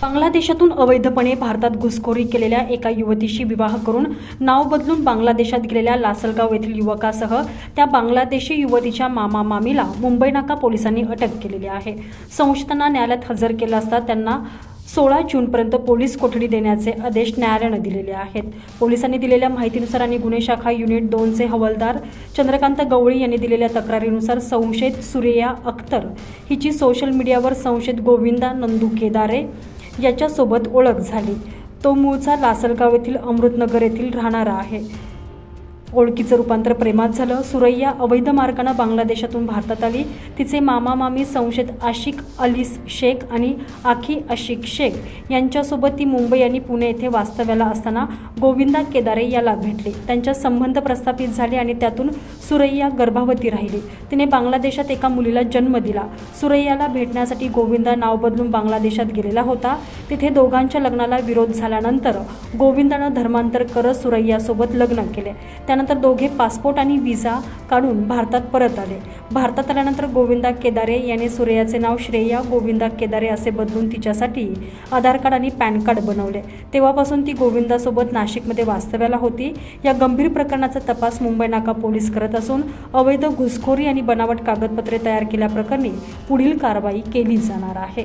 बांगलादेशातून अवैधपणे भारतात घुसखोरी केलेल्या एका युवतीशी विवाह करून नाव बदलून बांगलादेशात गेलेल्या लासलगाव येथील युवकासह त्या बांगलादेशी युवतीच्या मामा मामीला मुंबई नाका पोलिसांनी अटक केलेली आहे. संशयितांना न्यायालयात हजर केलं असता त्यांना सोळा जूनपर्यंत पोलीस कोठडी देण्याचे आदेश न्यायालयानं दिलेले आहेत. पोलिसांनी दिलेल्या माहितीनुसार आणि गुन्हे शाखा युनिट दोनचे हवालदार चंद्रकांत गवळी यांनी दिलेल्या तक्रारीनुसार संशयित सुरेया अख्तर हिची सोशल मीडियावर संशयित गोविंदा नंदू केदारे याच्यासोबत ओळख झाली. तो मूळचा लासलगाव येथील अमृतनगर येथील राहणारा आहे. ओळखीचं रूपांतर प्रेमात झालं. सुरैया अवैध मार्गानं बांगलादेशातून भारतात आली. तिचे मामा मामी संशयित आशिक अलीस शेख आणि आखी आशिक शेख यांच्यासोबत ती मुंबई आणि पुणे येथे वास्तव्याला असताना गोविंदा केदारे याला भेटली. त्यांच्या संबंध प्रस्थापित झाले आणि त्यातून सुरैया गर्भावती राहिली. तिने बांगलादेशात एका मुलीला जन्म दिला. सुरैयाला भेटण्यासाठी गोविंदा नाव बदलून बांगलादेशात गेलेला होता. तिथे दोघांच्या लग्नाला विरोध झाल्यानंतर गोविंदानं धर्मांतर करत सुरैयासोबत लग्न केले. त्या त्यानंतर दोघे पासपोर्ट आणि व्हिसा काढून भारतात परत आले. भारतात आल्यानंतर गोविंदा केदारे याने सूर्याचे नाव श्रेया गोविंदा केदारे असे बदलून तिच्यासाठी आधार कार्ड आणि पॅन कार्ड बनवले. तेव्हापासून ती गोविंदासोबत नाशिकमध्ये वास्तव्याला होती. या गंभीर प्रकरणाचा तपास मुंबई नाका पोलीस करत असून अवैध घुसखोरी आणि बनावट कागदपत्रे तयार केल्याप्रकरणी पुढील कारवाई केली जाणार आहे.